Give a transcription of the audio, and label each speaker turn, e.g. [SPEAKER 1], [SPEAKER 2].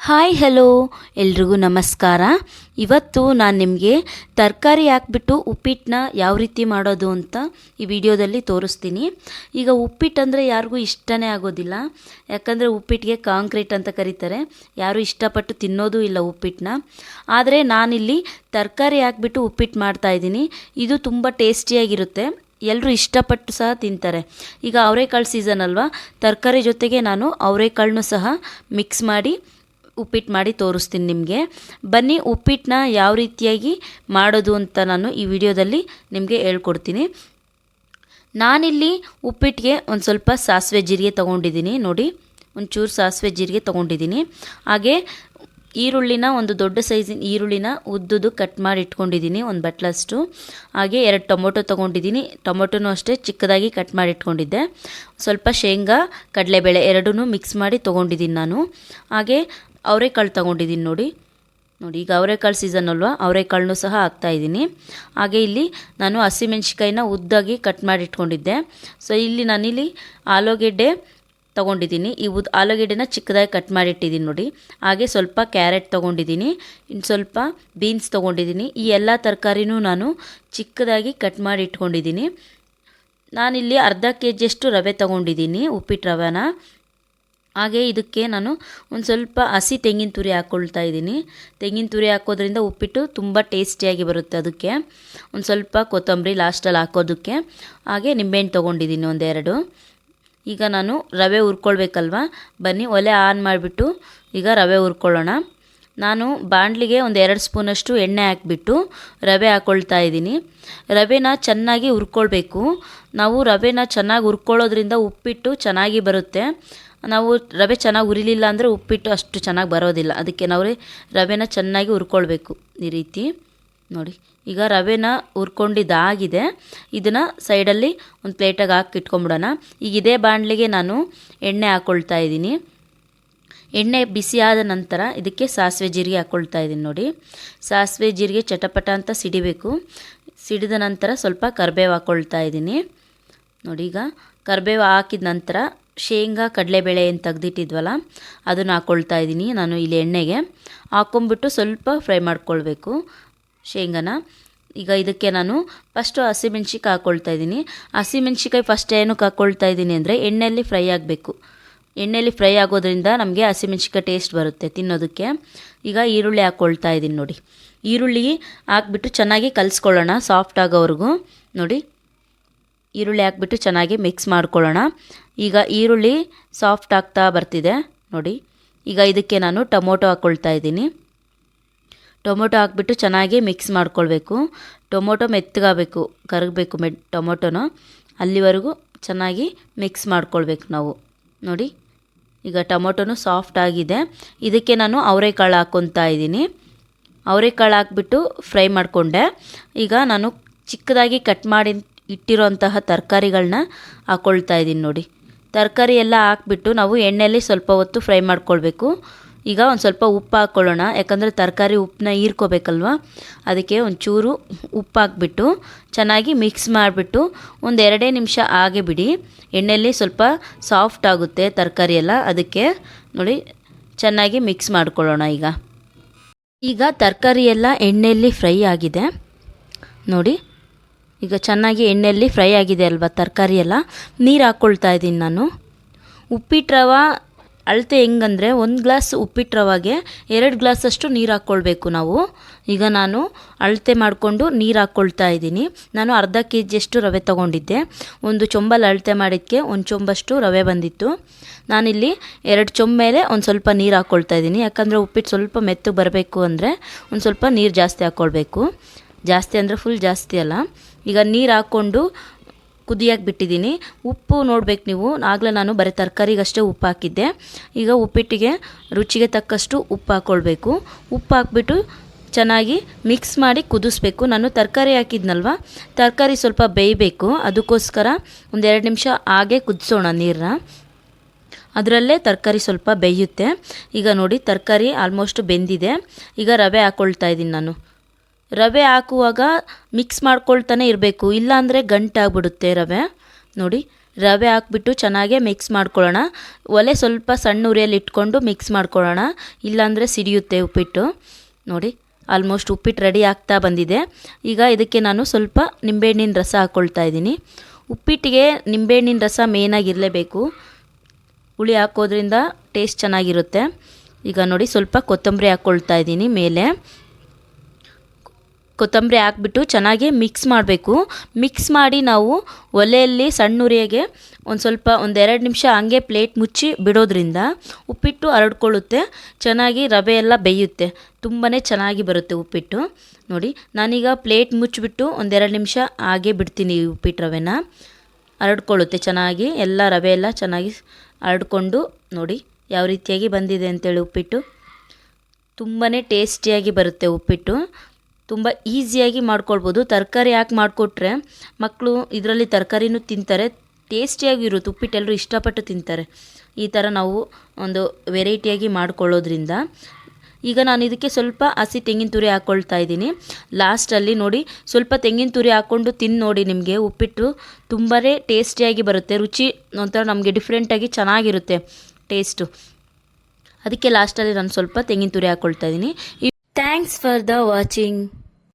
[SPEAKER 1] Hi, hello. ಎಲ್ರಿಗೂ ನಮಸ್ಕಾರ. ಇವತ್ತು ನಾನು ನಿಮಗೆ ತರಕಾರಿ ಹಾಕ್ಬಿಟ್ಟು ಉಪ್ಪಿಟ್ಟನ್ನ ಯಾವ ರೀತಿ ಮಾಡೋದು ಅಂತ ಈ ವಿಡಿಯೋದಲ್ಲಿ ತೋರಿಸ್ತೀನಿ. ಈಗ ಉಪ್ಪಿಟ್ಟು ಅಂದರೆ ಯಾರಿಗೂ ಇಷ್ಟನೇ ಆಗೋದಿಲ್ಲ. ಯಾಕಂದರೆ ಉಪ್ಪಿಟ್ಟಿಗೆ ಕಾಂಕ್ರೀಟ್ ಅಂತ ಕರೀತಾರೆ. ಯಾರೂ ಇಷ್ಟಪಟ್ಟು ತಿನ್ನೋದು ಇಲ್ಲ ಉಪ್ಪಿಟ್ಟನ್ನ ಆದರೆ ನಾನಿಲ್ಲಿ ತರಕಾರಿ ಹಾಕ್ಬಿಟ್ಟು ಉಪ್ಪಿಟ್ಟು ಮಾಡ್ತಾ ಇದ್ದೀನಿ. ಇದು ತುಂಬ ಟೇಸ್ಟಿಯಾಗಿರುತ್ತೆ. ಎಲ್ಲರೂ ಇಷ್ಟಪಟ್ಟು ಸಹ ತಿಂತಾರೆ. ಈಗ ಅವರೆಕಾಳು ಸೀಸನ್ ಅಲ್ವಾ? ತರಕಾರಿ ಜೊತೆಗೆ ನಾನು ಅವರೆಕಾಳನ್ನು ಸಹ ಮಿಕ್ಸ್ ಮಾಡಿ ಉಪ್ಪಿಟ್ಟು ಮಾಡಿ ತೋರಿಸ್ತೀನಿ ನಿಮಗೆ. ಬನ್ನಿ ಉಪ್ಪಿಟ್ಟನ್ನ ಯಾವ ರೀತಿಯಾಗಿ ಮಾಡೋದು ಅಂತ ನಾನು ಈ ವಿಡಿಯೋದಲ್ಲಿ ನಿಮಗೆ ಹೇಳ್ಕೊಡ್ತೀನಿ. ನಾನಿಲ್ಲಿ ಉಪ್ಪಿಟ್ಟಿಗೆ ಒಂದು ಸ್ವಲ್ಪ ಸಾಸಿವೆ ಜೀರಿಗೆ ತೊಗೊಂಡಿದ್ದೀನಿ. ನೋಡಿ, ಒಂಚೂರು ಸಾಸಿವೆ ಜೀರಿಗೆ ತೊಗೊಂಡಿದ್ದೀನಿ. ಹಾಗೆ ಈರುಳ್ಳಿನ ಒಂದು ದೊಡ್ಡ ಸೈಜಿನ ಈರುಳ್ಳಿನ ಉದ್ದುದು ಕಟ್ ಮಾಡಿ ಇಟ್ಕೊಂಡಿದ್ದೀನಿ ಒಂದು ಬಟ್ಲಷ್ಟು. ಹಾಗೆ ಎರಡು ಟೊಮೊಟೊ ತೊಗೊಂಡಿದ್ದೀನಿ. ಟೊಮೊಟೊನೂ ಅಷ್ಟೇ ಚಿಕ್ಕದಾಗಿ ಕಟ್ ಮಾಡಿ ಇಟ್ಕೊಂಡಿದ್ದೆ. ಸ್ವಲ್ಪ ಶೇಂಗಾ, ಕಡಲೆಬೇಳೆ ಎರಡೂ ಮಿಕ್ಸ್ ಮಾಡಿ ತೊಗೊಂಡಿದ್ದೀನಿ ನಾನು. ಹಾಗೆ ಅವರೆಕಾಳು ತಗೊಂಡಿದ್ದೀನಿ ನೋಡಿ. ನೋಡಿ, ಈಗ ಅವರೆಕಾಳು ಸೀಸನ್ ಅಲ್ವಾ? ಅವರೆಕಾಳನ್ನು ಸಹ ಹಾಕ್ತಾಯಿದ್ದೀನಿ ಹಾಗೆ ಇಲ್ಲಿ ನಾನು ಹಸಿಮೆಣ್ಸಿಕಾಯಿನ ಉದ್ದಾಗಿ ಕಟ್ ಮಾಡಿ ಇಟ್ಕೊಂಡಿದ್ದೆ ಸೊ ಇಲ್ಲಿ ನಾನಿಲ್ಲಿ ಆಲೂಗೆಡ್ಡೆ ತೊಗೊಂಡಿದ್ದೀನಿ ಈ ಉದ್, ಆಲೂಗೆಡ್ಡೆನ ಚಿಕ್ಕದಾಗಿ ಕಟ್ ಮಾಡಿಟ್ಟಿದ್ದೀನಿ ನೋಡಿ. ಹಾಗೆ ಸ್ವಲ್ಪ ಕ್ಯಾರೆಟ್ ತೊಗೊಂಡಿದ್ದೀನಿ ಇನ್ನು ಸ್ವಲ್ಪ ಬೀನ್ಸ್ ತೊಗೊಂಡಿದ್ದೀನಿ ಈ ಎಲ್ಲ ತರಕಾರಿನೂ ನಾನು ಚಿಕ್ಕದಾಗಿ ಕಟ್ ಮಾಡಿ ಇಟ್ಕೊಂಡಿದ್ದೀನಿ ನಾನಿಲ್ಲಿ ಅರ್ಧ ಕೆ ಜಿಯಷ್ಟು ರವೆ ತೊಗೊಂಡಿದ್ದೀನಿ ಉಪ್ಪಿಟ್ಟು ರವೆನ. ಹಾಗೆ ಇದಕ್ಕೆ ನಾನು ಒಂದು ಸ್ವಲ್ಪ ಹಸಿ ತೆಂಗಿನ ತುರಿ ಹಾಕ್ಕೊಳ್ತಾ ಇದ್ದೀನಿ. ತೆಂಗಿನ ತುರಿ ಹಾಕೋದ್ರಿಂದ ಉಪ್ಪಿಟ್ಟು ತುಂಬ ಟೇಸ್ಟಿಯಾಗಿ ಬರುತ್ತೆ ಅದಕ್ಕೆ. ಒಂದು ಸ್ವಲ್ಪ ಕೊತ್ತಂಬರಿ ಲಾಸ್ಟಲ್ಲಿ ಹಾಕೋದಕ್ಕೆ. ಹಾಗೆ ನಿಂಬೆಹಣ್ಣು ತೊಗೊಂಡಿದ್ದೀನಿ ಒಂದೆರಡು. ಈಗ ನಾನು ರವೆ ಹುರ್ಕೊಳ್ಬೇಕಲ್ವ? ಬನ್ನಿ, ಒಲೆ ಆನ್ ಮಾಡಿಬಿಟ್ಟು ಈಗ ರವೆ ಹುರ್ಕೊಳ್ಳೋಣ. ನಾನು ಬಾಣಲಿಗೆ ಒಂದು ಎರಡು ಸ್ಪೂನಷ್ಟು ಎಣ್ಣೆ ಹಾಕಿಬಿಟ್ಟು ರವೆ ಹಾಕ್ಕೊಳ್ತಾ ಇದ್ದೀನಿ. ರವೆನ ಚೆನ್ನಾಗಿ ಹುರ್ಕೊಳ್ಬೇಕು. ನಾವು ರವೆನ ಚೆನ್ನಾಗಿ ಹುರ್ಕೊಳ್ಳೋದ್ರಿಂದ ಉಪ್ಪಿಟ್ಟು ಚೆನ್ನಾಗಿ ಬರುತ್ತೆ. ನಾವು ರವೆ ಚೆನ್ನಾಗಿ ಉರಿಲಿಲ್ಲ ಅಂದರೆ ಉಪ್ಪಿಟ್ಟು ಅಷ್ಟು ಚೆನ್ನಾಗಿ ಬರೋದಿಲ್ಲ. ಅದಕ್ಕೆ ನಾವು ರವೆನ ಚೆನ್ನಾಗಿ ಹುರ್ಕೊಳ್ಬೇಕು. ಈ ರೀತಿ ನೋಡಿ. ಈಗ ರವೆನ ಹುರ್ಕೊಂಡಿದ್ದಾಗಿದೆ. ಇದನ್ನು ಸೈಡಲ್ಲಿ ಒಂದು ಪ್ಲೇಟಾಗಿ ಹಾಕಿ ಇಟ್ಕೊಂಬಿಡೋಣ. ಈಗ ಇದೇ ಬಾಣಲಿಗೆ ನಾನು ಎಣ್ಣೆ ಹಾಕ್ಕೊಳ್ತಾ ಇದ್ದೀನಿ. ಎಣ್ಣೆ ಬಿಸಿಯಾದ ನಂತರ ಇದಕ್ಕೆ ಸಾಸಿವೆ ಜೀರಿಗೆ ಹಾಕ್ಕೊಳ್ತಾ ಇದ್ದೀನಿ ನೋಡಿ. ಸಾಸಿವೆ ಜೀರಿಗೆ ಚಟಪಟ ಅಂತ ಸಿಡಿಬೇಕು. ಸಿಡಿದ ನಂತರ ಸ್ವಲ್ಪ ಕರಿಬೇವು ಹಾಕ್ಕೊಳ್ತಾ ಇದ್ದೀನಿ. ನೋಡಿ ಈಗ ಕರಿಬೇವು ಹಾಕಿದ ನಂತರ ಶೇಂಗಾ, ಕಡಲೆಬೇಳೆ ಏನು ತೆಗೆದಿಟ್ಟಿದ್ವಲ್ಲ, ಅದನ್ನು ಹಾಕ್ಕೊಳ್ತಾ ಇದ್ದೀನಿ ನಾನು ಇಲ್ಲಿ ಎಣ್ಣೆಗೆ. ಹಾಕ್ಕೊಂಬಿಟ್ಟು ಸ್ವಲ್ಪ ಫ್ರೈ ಮಾಡ್ಕೊಳ್ಬೇಕು ಶೇಂಗಾನ. ಈಗ ಇದಕ್ಕೆ ನಾನು ಫಸ್ಟು ಹಸಿಮೆಣ್ಸಿಕಾಯಿ ಹಾಕ್ಕೊಳ್ತಾ ಇದ್ದೀನಿ. ಹಸಿಮೆಣ್ಸಿಕಾಯಿ ಫಸ್ಟ್ ಏನಕ್ಕೆ ಹಾಕ್ಕೊಳ್ತಾ ಇದ್ದೀನಿ ಅಂದರೆ ಎಣ್ಣೆಯಲ್ಲಿ ಫ್ರೈ ಆಗಬೇಕು. ಎಣ್ಣೆಯಲ್ಲಿ ಫ್ರೈ ಆಗೋದ್ರಿಂದ ನಮಗೆ ಹಸಿಮೆಣ್ಸಿಕಾಯಿ ಟೇಸ್ಟ್ ಬರುತ್ತೆ ತಿನ್ನೋದಕ್ಕೆ. ಈಗ ಈರುಳ್ಳಿ ಹಾಕ್ಕೊಳ್ತಾ ಇದ್ದೀನಿ ನೋಡಿ. ಈರುಳ್ಳಿ ಹಾಕ್ಬಿಟ್ಟು ಚೆನ್ನಾಗಿ ಕಲಿಸ್ಕೊಳ್ಳೋಣ ಸಾಫ್ಟ್ ಆಗೋವರೆಗೂ. ನೋಡಿ ಈರುಳ್ಳಿ ಹಾಕ್ಬಿಟ್ಟು ಚೆನ್ನಾಗಿ ಮಿಕ್ಸ್ ಮಾಡ್ಕೊಳ್ಳೋಣ. ಈಗ ಈರುಳ್ಳಿ ಸಾಫ್ಟ್ ಆಗ್ತಾ ಬರ್ತಿದೆ, ನೋಡಿ. ಈಗ ಇದಕ್ಕೆ ನಾನು ಟೊಮೊಟೊ ಹಾಕ್ಕೊಳ್ತಾ ಇದ್ದೀನಿ. ಟೊಮೊಟೊ ಹಾಕ್ಬಿಟ್ಟು ಚೆನ್ನಾಗಿ ಮಿಕ್ಸ್ ಮಾಡ್ಕೊಳ್ಬೇಕು. ಟೊಮೊಟೊ ಮೆತ್ತಗಾಗಬೇಕು, ಕರಗಬೇಕು ಮೆ ಟೊಮೊಟೊನ. ಅಲ್ಲಿವರೆಗೂ ಚೆನ್ನಾಗಿ ಮಿಕ್ಸ್ ಮಾಡ್ಕೊಳ್ಬೇಕು ನಾವು. ನೋಡಿ, ಈಗ ಟೊಮೊಟೊನು ಸಾಫ್ಟ್ ಆಗಿದೆ. ಇದಕ್ಕೆ ನಾನು ಅವರೆಕಾಳು ಹಾಕ್ಕೊತಾ ಇದ್ದೀನಿ. ಅವರೆಕಾಳು ಹಾಕ್ಬಿಟ್ಟು ಫ್ರೈ ಮಾಡಿಕೊಂಡೆ. ಈಗ ನಾನು ಚಿಕ್ಕದಾಗಿ ಕಟ್ ಮಾಡಿ ಇಟ್ಟಿರೋಂತಹ ತರಕಾರಿಗಳನ್ನ ಹಾಕ್ಕೊಳ್ತಾ ಇದ್ದೀನಿ ನೋಡಿ. ತರಕಾರಿ ಎಲ್ಲ ಹಾಕ್ಬಿಟ್ಟು ನಾವು ಎಣ್ಣೆಯಲ್ಲಿ ಸ್ವಲ್ಪ ಹೊತ್ತು ಫ್ರೈ ಮಾಡ್ಕೊಳ್ಬೇಕು. ಈಗ ಒಂದು ಸ್ವಲ್ಪ ಉಪ್ಪು ಹಾಕ್ಕೊಳ್ಳೋಣ ಯಾಕಂದರೆ ತರಕಾರಿ ಉಪ್ಪನ್ನ ಹೀರ್ಕೋಬೇಕಲ್ವ? ಅದಕ್ಕೆ ಒಂಚೂರು ಉಪ್ಪು ಹಾಕ್ಬಿಟ್ಟು ಚೆನ್ನಾಗಿ ಮಿಕ್ಸ್ ಮಾಡಿಬಿಟ್ಟು ಒಂದು ಎರಡೇ ನಿಮಿಷ ಹಾಗೆ ಬಿಡಿ ಎಣ್ಣೆಯಲ್ಲಿ ಸ್ವಲ್ಪ ಸಾಫ್ಟ್ ಆಗುತ್ತೆ ತರಕಾರಿ ಎಲ್ಲ. ಅದಕ್ಕೆ ನೋಡಿ, ಚೆನ್ನಾಗಿ ಮಿಕ್ಸ್ ಮಾಡ್ಕೊಳ್ಳೋಣ ಈಗ. ಈಗ ತರಕಾರಿ ಎಲ್ಲ ಎಣ್ಣೆಯಲ್ಲಿ ಫ್ರೈ ಆಗಿದೆ. ನೋಡಿ ಈಗ ಚೆನ್ನಾಗಿ ಎಣ್ಣೆಯಲ್ಲಿ ಫ್ರೈ ಆಗಿದೆ ಅಲ್ವಾ ತರಕಾರಿ ಎಲ್ಲ? ನೀರು ಹಾಕ್ಕೊಳ್ತಾ ಇದ್ದೀನಿ ನಾನು. ಉಪ್ಪಿಟ್ಟು ರವೆ ಅಳತೆ ಹೆಂಗಂದರೆ ಒಂದು ಗ್ಲಾಸ್ ಉಪ್ಪಿಟ್ಟು ರವಾಗೆ ಎರಡು ಗ್ಲಾಸಷ್ಟು ನೀರು ಹಾಕ್ಕೊಳ್ಬೇಕು ನಾವು. ಈಗ ನಾನು ಅಳತೆ ಮಾಡಿಕೊಂಡು ನೀರು ಹಾಕ್ಕೊಳ್ತಾ ಇದ್ದೀನಿ. ನಾನು ಅರ್ಧ ಕೆ ಜಿಯಷ್ಟು ರವೆ ತೊಗೊಂಡಿದ್ದೆ. ಒಂದು ಚೊಂಬಲ್ಲಿ ಅಳತೆ ಮಾಡಿದ್ದಕ್ಕೆ ಒಂದು ಚೊಂಬಷ್ಟು ರವೆ ಬಂದಿತ್ತು. ನಾನಿಲ್ಲಿ ಎರಡು ಚೊಂಬ ಮೇಲೆ ಒಂದು ಸ್ವಲ್ಪ ನೀರು ಹಾಕ್ಕೊಳ್ತಾ ಇದ್ದೀನಿ. ಯಾಕಂದರೆ ಉಪ್ಪಿಟ್ಟು ಸ್ವಲ್ಪ ಮೆತ್ತಗೆ ಬರಬೇಕು ಅಂದರೆ ಒಂದು ಸ್ವಲ್ಪ ನೀರು ಜಾಸ್ತಿ ಹಾಕ್ಕೊಳ್ಬೇಕು ಜಾಸ್ತಿ ಅಂದರೆ ಫುಲ್ ಜಾಸ್ತಿ ಅಲ್ಲ. ಈಗ ನೀರು ಹಾಕ್ಕೊಂಡು ಕುದಿಯಕ್ಕೆ ಬಿಟ್ಟಿದ್ದೀನಿ. ಉಪ್ಪು ನೋಡ್ಬೇಕು ನೀವು. ಆಗಲೇ ನಾನು ಬರೀ ತರಕಾರಿಗಷ್ಟೇ ಉಪ್ಪು ಹಾಕಿದ್ದೆ. ಈಗ ಉಪ್ಪಿಟ್ಟಿಗೆ ರುಚಿಗೆ ತಕ್ಕಷ್ಟು ಉಪ್ಪು ಹಾಕ್ಕೊಳ್ಬೇಕು ಉಪ್ಪು ಹಾಕ್ಬಿಟ್ಟು ಚೆನ್ನಾಗಿ ಮಿಕ್ಸ್ ಮಾಡಿ ಕುದಿಸ್ಬೇಕು. ನಾನು ತರಕಾರಿ ಹಾಕಿದ್ನಲ್ವ? ತರಕಾರಿ ಸ್ವಲ್ಪ ಬೇಯಬೇಕು. ಅದಕ್ಕೋಸ್ಕರ ಒಂದೆರಡು ನಿಮಿಷ ಹಾಗೆ ಕುದಿಸೋಣ ನೀರನ್ನ ಅದರಲ್ಲೇ ತರಕಾರಿ ಸ್ವಲ್ಪ ಬೇಯುತ್ತೆ. ಈಗ ನೋಡಿ, ತರಕಾರಿ ಆಲ್ಮೋಸ್ಟ್ ಬೆಂದಿದೆ. ಈಗ ರವೆ ಹಾಕ್ಕೊಳ್ತಾ ಇದ್ದೀನಿ ನಾನು. ರವೆ ಹಾಕುವಾಗ ಮಿಕ್ಸ್ ಮಾಡ್ಕೊಳ್ತಾನೆ ಇರಬೇಕು. ಇಲ್ಲಾಂದರೆ ಗಂಟಾಗ್ಬಿಡುತ್ತೆ ರವೆ. ನೋಡಿ, ರವೆ ಹಾಕ್ಬಿಟ್ಟು ಚೆನ್ನಾಗೆ ಮಿಕ್ಸ್ ಮಾಡ್ಕೊಳ್ಳೋಣ. ಒಲೆ ಸ್ವಲ್ಪ ಸಣ್ಣ ಉರಿಯಲ್ಲಿ ಇಟ್ಕೊಂಡು ಮಿಕ್ಸ್ ಮಾಡ್ಕೊಳ್ಳೋಣ. ಇಲ್ಲಾಂದರೆ ಸಿಡಿಯುತ್ತೆ ಉಪ್ಪಿಟ್ಟು. ನೋಡಿ ಆಲ್ಮೋಸ್ಟ್ ಉಪ್ಪಿಟ್ಟು ರೆಡಿ ಆಗ್ತಾ ಬಂದಿದೆ. ಈಗ ಇದಕ್ಕೆ ನಾನು ಸ್ವಲ್ಪ ನಿಂಬೆಹಣ್ಣಿನ ರಸ ಹಾಕ್ಕೊಳ್ತಾ ಇದ್ದೀನಿ. ಉಪ್ಪಿಟ್ಟಿಗೆ ನಿಂಬೆಹಣ್ಣಿನ ರಸ ಮೇಯ್ನಾಗಿರಲೇಬೇಕು ಹುಳಿ ಹಾಕೋದ್ರಿಂದ ಟೇಸ್ಟ್ ಚೆನ್ನಾಗಿರುತ್ತೆ. ಈಗ ನೋಡಿ, ಸ್ವಲ್ಪ ಕೊತ್ತಂಬರಿ ಹಾಕ್ಕೊಳ್ತಾ ಇದ್ದೀನಿ ಮೇಲೆ. ಕೊತ್ತಂಬರಿ ಹಾಕ್ಬಿಟ್ಟು ಚೆನ್ನಾಗಿ ಮಿಕ್ಸ್ ಮಾಡಬೇಕು. ಮಿಕ್ಸ್ ಮಾಡಿ ನಾವು ಒಲೆಯಲ್ಲಿ ಸಣ್ಣ ಉರಿಯಾಗೆ ಒಂದು ಸ್ವಲ್ಪ ಒಂದೆರಡು ನಿಮಿಷ ಹಂಗೆ ಪ್ಲೇಟ್ ಮುಚ್ಚಿ ಬಿಡೋದ್ರಿಂದ ಉಪ್ಪಿಟ್ಟು ಹರಡ್ಕೊಳ್ಳುತ್ತೆ. ಚೆನ್ನಾಗಿ ರವೆ ಎಲ್ಲ ಬೇಯುತ್ತೆ. ತುಂಬಾ ಚೆನ್ನಾಗಿ ಬರುತ್ತೆ ಉಪ್ಪಿಟ್ಟು. ನೋಡಿ, ನಾನೀಗ ಪ್ಲೇಟ್ ಮುಚ್ಚಿಬಿಟ್ಟು ಒಂದೆರಡು ನಿಮಿಷ ಹಾಗೆ ಬಿಡ್ತೀನಿ ಉಪ್ಪಿಟ್ಟು ರವೆನ. ಹರಡ್ಕೊಳ್ಳುತ್ತೆ ಚೆನ್ನಾಗಿ. ಎಲ್ಲ ರವೆ ಎಲ್ಲ ಚೆನ್ನಾಗಿ ಹರಡ್ಕೊಂಡು ನೋಡಿ ಯಾವ ರೀತಿಯಾಗಿ ಬಂದಿದೆ ಅಂತೇಳಿ ಉಪ್ಪಿಟ್ಟು. ತುಂಬಾ ಟೇಸ್ಟಿಯಾಗಿ ಬರುತ್ತೆ ಉಪ್ಪಿಟ್ಟು. ತುಂಬ ಈಸಿಯಾಗಿ ಮಾಡ್ಕೊಳ್ಬೋದು. ತರಕಾರಿ ಹಾಕಿ ಮಾಡಿಕೊಟ್ರೆ ಮಕ್ಕಳು ಇದರಲ್ಲಿ ತರಕಾರಿನೂ ತಿಂತಾರೆ. ಟೇಸ್ಟಿಯಾಗಿ ಇರುತ್ತೆ. ಉಪ್ಪಿಟ್ಟು ಎಲ್ಲರೂ ಇಷ್ಟಪಟ್ಟು ತಿಂತಾರೆ. ಈ ಥರ ನಾವು ಒಂದು ವೆರೈಟಿಯಾಗಿ ಮಾಡ್ಕೊಳ್ಳೋದ್ರಿಂದ. ಈಗ ನಾನು ಇದಕ್ಕೆ ಸ್ವಲ್ಪ ಹಸಿ ತೆಂಗಿನ ತುರಿ ಹಾಕ್ಕೊಳ್ತಾ ಇದ್ದೀನಿ. ಲಾಸ್ಟಲ್ಲಿ ನೋಡಿ, ಸ್ವಲ್ಪ ತೆಂಗಿನ ತುರಿ ಹಾಕ್ಕೊಂಡು ತಿಂದು ನೋಡಿ ನಿಮಗೆ. ಉಪ್ಪಿಟ್ಟು ತುಂಬಾ ಟೇಸ್ಟಿಯಾಗಿ ಬರುತ್ತೆ. ರುಚಿ ಒಂಥರ ನಮಗೆ ಡಿಫ್ರೆಂಟಾಗಿ ಚೆನ್ನಾಗಿರುತ್ತೆ ಟೇಸ್ಟು. ಅದಕ್ಕೆ ಲಾಸ್ಟಲ್ಲಿ ನಾನು ಸ್ವಲ್ಪ ತೆಂಗಿನ ತುರಿ ಹಾಕ್ಕೊಳ್ತಾ ಇದ್ದೀನಿ. Thanks for the watching.